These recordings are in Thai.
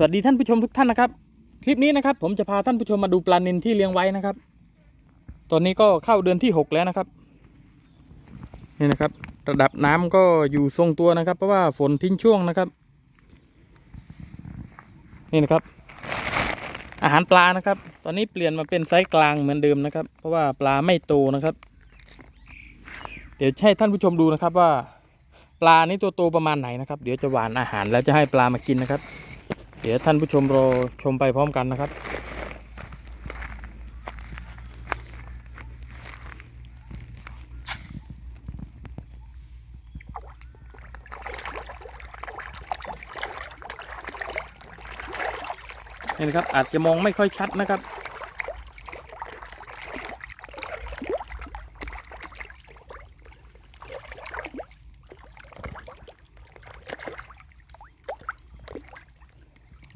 สวัสดีท่านผู้ชมทุกท่านนะครับ คลิปนี้นะครับ ผมจะพาท่านผู้ชมมาดูปลานิลที่เลี้ยงไว้นะครับ ตอนนี้ก็เข้าเดือนที่หกแล้วนะครับนี่นะครับ ระดับน้ำก็อยู่ทรงตัวนะครับ เพราะว่าฝนทิ้งช่วงนะครับ นี่นะครับ อาหารปลานะครับ ตอนนี้เปลี่ยนมาเป็นไซส์กลางเหมือนเดิมนะครับ เพราะว่าปลาไม่โตนะครับ เดี๋ยวให้ท่านผู้ชมดูนะครับว่า ปลานี่ตัวโตประมาณไหนนะครับ เดี๋ยวจะหวานอาหารแล้วจะให้ปลามากินนะครับ เดี๋ยวท่านผู้ชมรอชมไปพร้อมกันนะครับ นี่นะครับอาจจะมองไม่ค่อยชัดนะครับ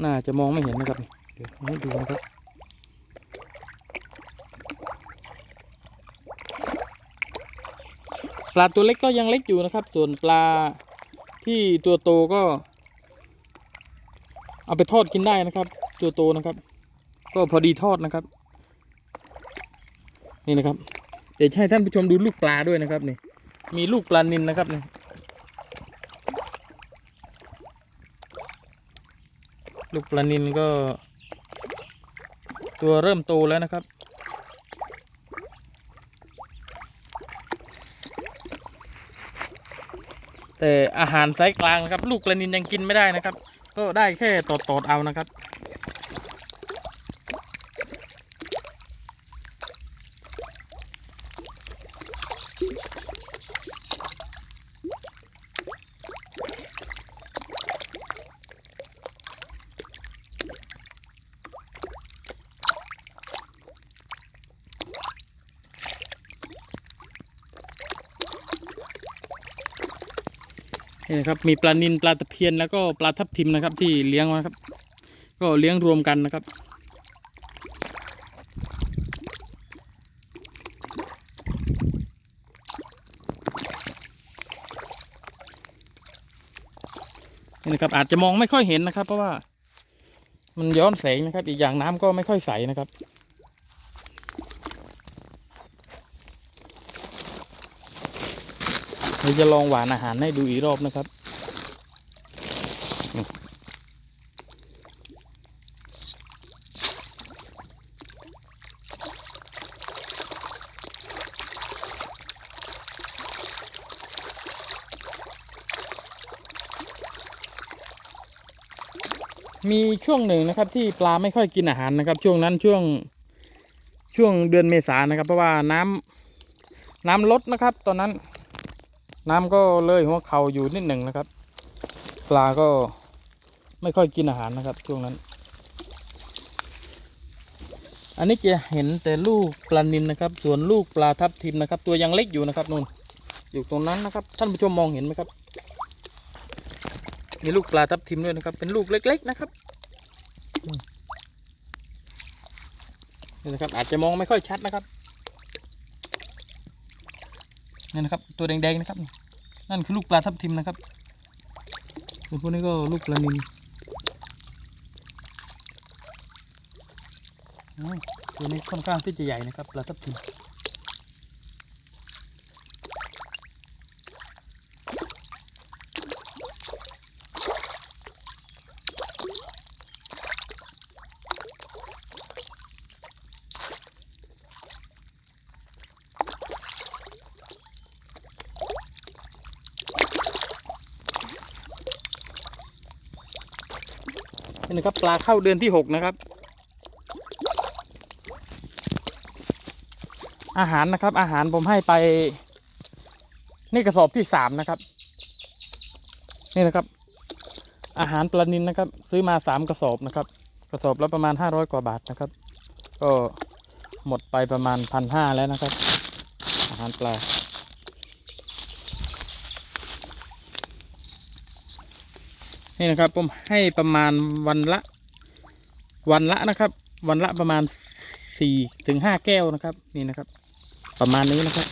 น่าจะมองไม่เห็นนะครับ เดี๋ยวให้ดูนะครับปลาตัวเล็กก็ยังเล็กอยู่นะครับ ส่วนปลาที่ตัวโตก็ เอาไปทอดกินได้นะครับ ตัวโตนะครับ ก็พอดีทอดนะครับ นี่นะครับ เดี๋ยวให้ท่านผู้ชมดูลูกปลาด้วยนะครับนี่มีลูกปลานินนะครับนี่ ลูกปลานินก็ ตัวเริ่มโตแล้วนะครับ แต่อาหารไซส์กลางนะครับ ลูกปลานินยังกินไม่ได้นะครับ ก็ได้แค่ตอดตอดๆเอานะครับ นี่นะครับมีปลานินปลาตะเพียนแล้วก็ปลาทับทิมนะครับ ที่เลี้ยงไว้ครับ ก็เลี้ยงรวมกันนะครับนี่นะครับอาจจะมองไม่ค่อยเห็นนะครับ เพราะว่ามันย้อนแสงนะครับ อีกอย่างน้ำก็ไม่ค่อยใสนะครับ เดี๋ยวจะลองหวานอาหารให้ดูอีกรอบนะครับ มีช่วงหนึ่งนะครับที่ปลาไม่ค่อยกินอาหารนะครับ ช่วงนั้นช่วงช่วงเดือนเมษานะครับ เพราะว่าน้ำน้ำลดนะครับ ตอนนั้น น้ำก็เลยหัวเข่าอยู่นิดหนึ่งนะครับ ปลาก็ไม่ค่อยกินอาหารนะครับ ช่วงนั้น อันนี้จะเห็นแต่ลูกปลานินนะครับ ส่วนลูกปลาทับทิมนะครับ ตัวยังเล็กอยู่นะครับนู่นอยู่ตรงนั้นนะครับ ท่านผู้ชมมองเห็นไหมครับ มีลูกปลาทับทิมด้วยนะครับ เป็นลูกเล็ก ๆนะครับนี่นะครับอาจจะมองไม่ค่อยชัดนะครับ นี่นะครับ ตัวแดงๆนะครับ นั่นคือลูกปลาทับทิมนะครับส่วนพวกนี้ก็ลูกปลานิลตัวนี้ค่อนข้างที่จะใหญ่นะครับปลาทับทิม นี่นะครับปลาเข้าเดือนที่หกนะครับ อาหารนะครับ อาหารผมให้ไปนี่กระสอบที่สามนะครับ นี่นะครับ อาหารปลานินนะครับ ซื้อมาสามกระสอบนะครับ กระสอบละประมาณห้าร้อยกว่าบาทนะครับ ก็หมดไปประมาณพันห้าแล้วนะครับ อาหารปลา นี่นะครับผมให้ประมาณวันละ วันละนะครับ วันละประมาณสี่ถึงห้าแก้วนะครับ นี่นะครับ ประมาณนี้นะครับ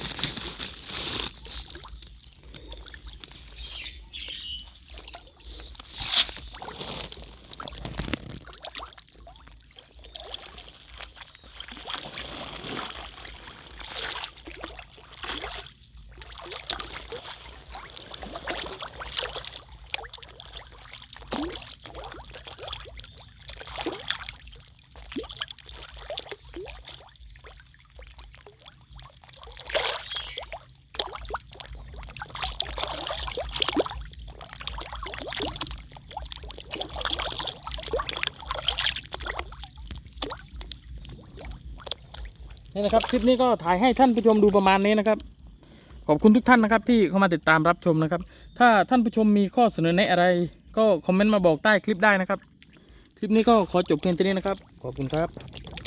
นี่นะครับคลิปนี้ก็ถ่ายให้ท่านผู้ชมดูประมาณนี้นะครับ ขอบคุณทุกท่านนะครับ ที่เข้ามาติดตามรับชมนะครับ ถ้าท่านผู้ชมมีข้อเสนอแนะอะไร ก็คอมเมนต์มาบอกใต้คลิปได้นะครับ คลิปนี้ก็ขอจบเพียงเท่านี้นะครับ ขอบคุณครับ